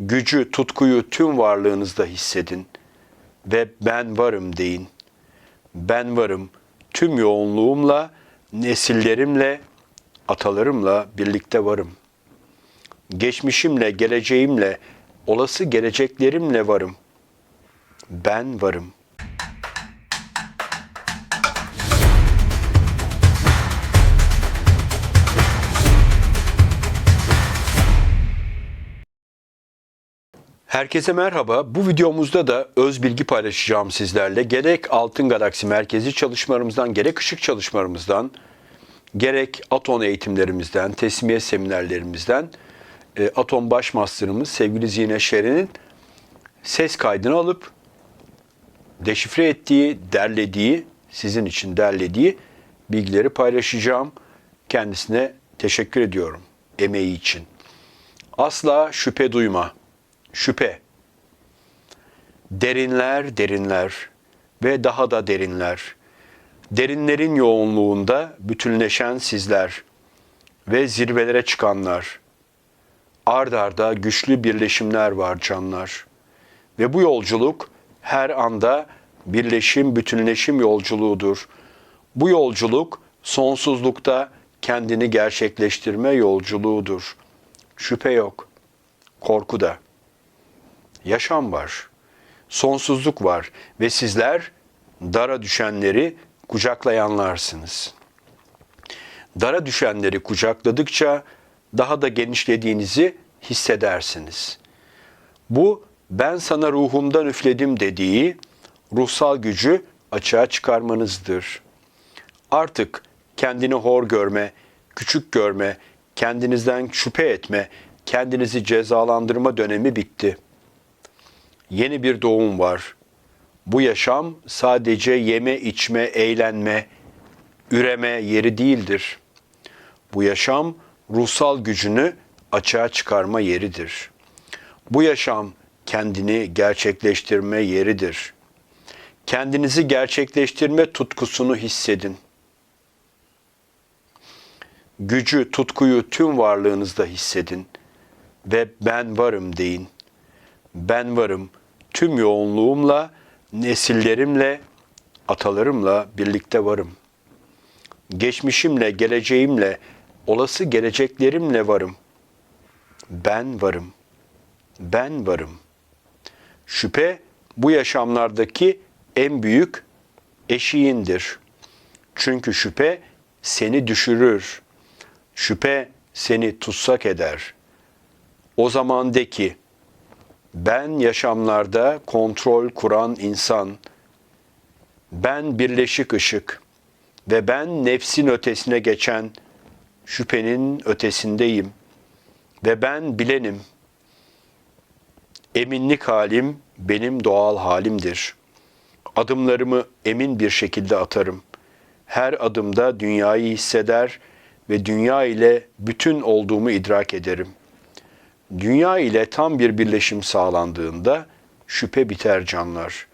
Gücü, tutkuyu tüm varlığınızda hissedin ve ben varım deyin. Ben varım tüm yoğunluğumla, nesillerimle, atalarımla birlikte varım. Geçmişimle, geleceğimle, olası geleceklerimle varım. Ben varım. Herkese merhaba. Bu videomuzda da öz bilgi paylaşacağım sizlerle. Gerek Altın Galaksi merkezi çalışmalarımızdan, gerek ışık çalışmalarımızdan, gerek Aton eğitimlerimizden, teslimiyet seminerlerimizden e, Atom Baş Master'ımız sevgili Zine Şeren'in ses kaydını alıp deşifre ettiği, derlediği, sizin için derlediği bilgileri paylaşacağım. Kendisine teşekkür ediyorum emeği için. Asla şüphe duyma. Şüphe. Derinler, derinler ve daha da derinler. Derinlerin yoğunluğunda bütünleşen sizler ve zirvelere çıkanlar. Ard arda güçlü birleşimler var canlar. Ve bu yolculuk her anda birleşim, bütünleşim yolculuğudur. Bu yolculuk sonsuzlukta kendini gerçekleştirme yolculuğudur. Şüphe yok. Korku da. Yaşam var. Sonsuzluk var ve sizler dara düşenleri kucaklayanlarsınız. Dara düşenleri kucakladıkça daha da genişlediğinizi hissedersiniz. Bu ben sana ruhumdan üfledim dediği ruhsal gücü açığa çıkarmanızdır. Artık kendini hor görme, küçük görme, kendinizden şüphe etme, kendinizi cezalandırma dönemi bitti. Yeni bir doğum var. Bu yaşam sadece yeme, içme, eğlenme, üreme yeri değildir. Bu yaşam ruhsal gücünü açığa çıkarma yeridir. Bu yaşam kendini gerçekleştirme yeridir. Kendinizi gerçekleştirme tutkusunu hissedin. Gücü, tutkuyu tüm varlığınızda hissedin ve ben varım deyin. Ben varım tüm yoğunluğumla, nesillerimle, atalarımla birlikte varım. Geçmişimle, geleceğimle, olası geleceklerimle varım. Ben varım. Ben varım. Şüphe bu yaşamlardaki en büyük eşiğindir. Çünkü şüphe seni düşürür. Şüphe seni tutsak eder. O zaman de ki, ben yaşamlarda kontrol kuran insan, ben birleşik ışık ve ben nefsin ötesine geçen şüphenin ötesindeyim ve ben bilenim. Eminlik halim benim doğal halimdir. Adımlarımı emin bir şekilde atarım. Her adımda dünyayı hisseder ve dünya ile bütün olduğumu idrak ederim. Dünya ile tam bir birleşim sağlandığında şüphe biter canlar.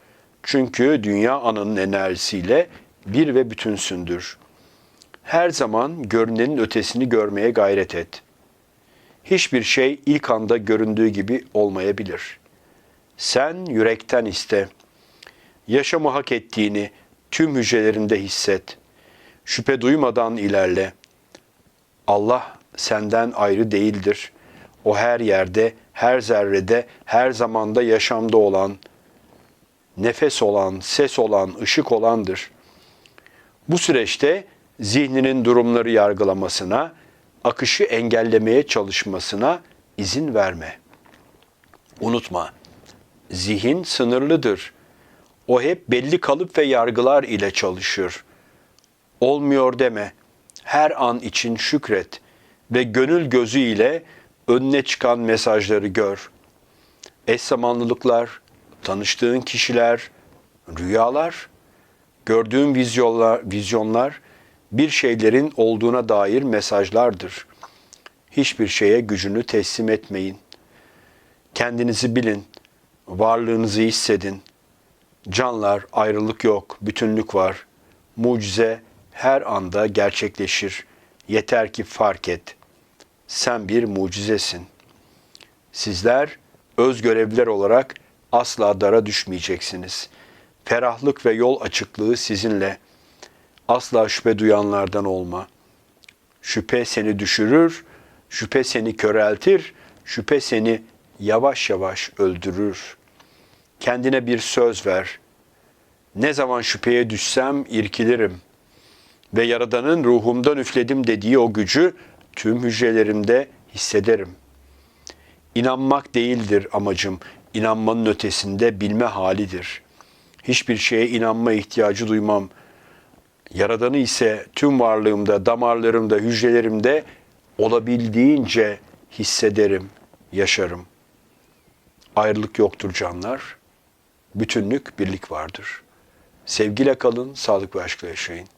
Çünkü dünya ananın enerjisiyle bir ve bütünsündür. Her zaman görünenin ötesini görmeye gayret et. Hiçbir şey ilk anda göründüğü gibi olmayabilir. Sen yürekten iste. Yaşamı hak ettiğini tüm hücrelerinde hisset. Şüphe duymadan ilerle. Allah senden ayrı değildir. O her yerde, her zerrede, her zamanda yaşamda olan, nefes olan, ses olan, ışık olandır. Bu süreçte zihninin durumları yargılamasına, akışı engellemeye çalışmasına izin verme. Unutma, zihin sınırlıdır. O hep belli kalıp ve yargılar ile çalışır. Olmuyor deme. Her an için şükret ve gönül gözü ile önüne çıkan mesajları gör. Eş zamanlılıklar, tanıştığın kişiler, rüyalar, gördüğün vizyonlar, vizyonlar bir şeylerin olduğuna dair mesajlardır. Hiçbir şeye gücünü teslim etmeyin. Kendinizi bilin, varlığınızı hissedin. Canlar ayrılık yok, bütünlük var. Mucize her anda gerçekleşir. Yeter ki fark et. Sen bir mucizesin. Sizler öz görevliler olarak asla dara düşmeyeceksiniz. Ferahlık ve yol açıklığı sizinle. Asla şüphe duyanlardan olma. Şüphe seni düşürür, şüphe seni köreltir, şüphe seni yavaş yavaş öldürür. Kendine bir söz ver. Ne zaman şüpheye düşsem irkilirim ve Yaradan'ın ruhumdan üfledim dediği o gücü tüm hücrelerimde hissederim. İnanmak değildir amacım, inanmanın ötesinde bilme halidir. Hiçbir şeye inanma ihtiyacı duymam. Yaradan'ı ise tüm varlığımda, damarlarımda, hücrelerimde olabildiğince hissederim, yaşarım. Ayrılık yoktur canlar. Bütünlük, birlik vardır. Sevgiyle kalın, sağlık ve aşkla yaşayın.